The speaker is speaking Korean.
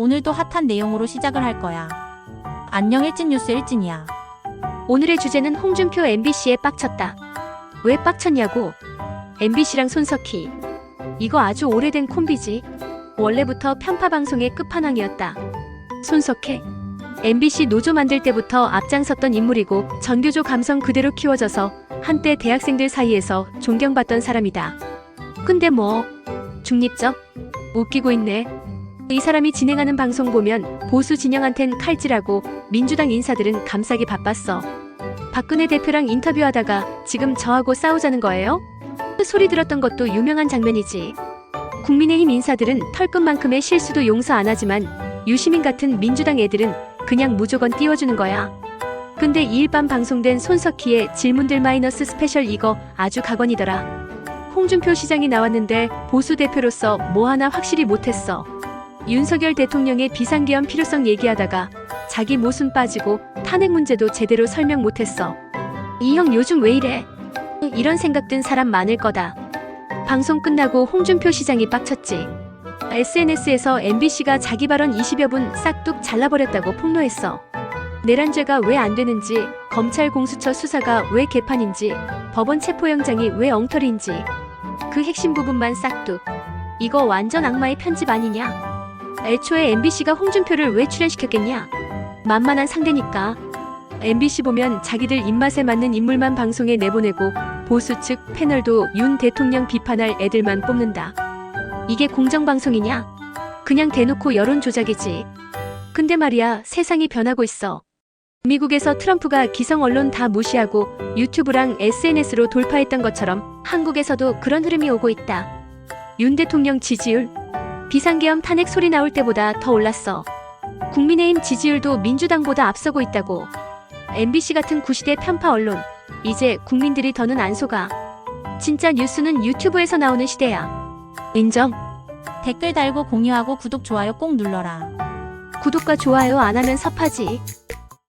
오늘도 핫한 내용으로 시작을 할 거야. 안녕 일진 뉴스 일진이야. 오늘의 주제는 홍준표 MBC에 빡쳤다. 왜 빡쳤냐고? MBC랑 손석희. 이거 아주 오래된 콤비지. 원래부터 편파 방송의 끝판왕이었다. 손석희. MBC 노조 만들 때부터 앞장섰던 인물이고 전교조 감성 그대로 키워져서 한때 대학생들 사이에서 존경받던 사람이다. 근데 뭐 중립적? 웃기고 있네. 이 사람이 진행하는 방송 보면 보수 진영한텐 칼질하고 민주당 인사들은 감싸기 바빴어. 박근혜 대표랑 인터뷰하다가 지금 저하고 싸우자는 거예요? 그 소리 들었던 것도 유명한 장면이지. 국민의힘 인사들은 털끝만큼의 실수도 용서 안 하지만 유시민 같은 민주당 애들은 그냥 무조건 띄워주는 거야. 근데 이 일밤 방송된 손석희의 질문들 마이너스 스페셜 이거 아주 각원이더라. 홍준표 시장이 나왔는데 보수 대표로서 뭐 하나 확실히 못했어. 윤석열 대통령의 비상계엄 필요성 얘기하다가 자기 모순 빠지고 탄핵 문제도 제대로 설명 못했어. 이 형 요즘 왜 이래? 이런 생각 든 사람 많을 거다. 방송 끝나고 홍준표 시장이 빡쳤지. SNS에서 MBC가 자기 발언 20여 분 싹둑 잘라버렸다고 폭로했어. 내란죄가 왜 안 되는지, 검찰 공수처 수사가 왜 개판인지, 법원 체포영장이 왜 엉터리인지, 그 핵심 부분만 싹둑. 이거 완전 악마의 편집 아니냐? 애초에 MBC가 홍준표를 왜 출연시켰겠냐? 만만한 상대니까. MBC 보면 자기들 입맛에 맞는 인물만 방송에 내보내고 보수 측 패널도 윤 대통령 비판할 애들만 뽑는다. 이게 공정방송이냐? 그냥 대놓고 여론 조작이지. 근데 말이야, 세상이 변하고 있어. 미국에서 트럼프가 기성 언론 다 무시하고 유튜브랑 SNS로 돌파했던 것처럼 한국에서도 그런 흐름이 오고 있다. 윤 대통령 지지율 비상계엄 탄핵 소리 나올 때보다 더 올랐어. 국민의힘 지지율도 민주당보다 앞서고 있다고. MBC 같은 구시대 편파 언론. 이제 국민들이 더는 안 속아. 진짜 뉴스는 유튜브에서 나오는 시대야. 인정. 댓글 달고 공유하고 구독 좋아요 꼭 눌러라. 구독과 좋아요 안 하면 섭하지.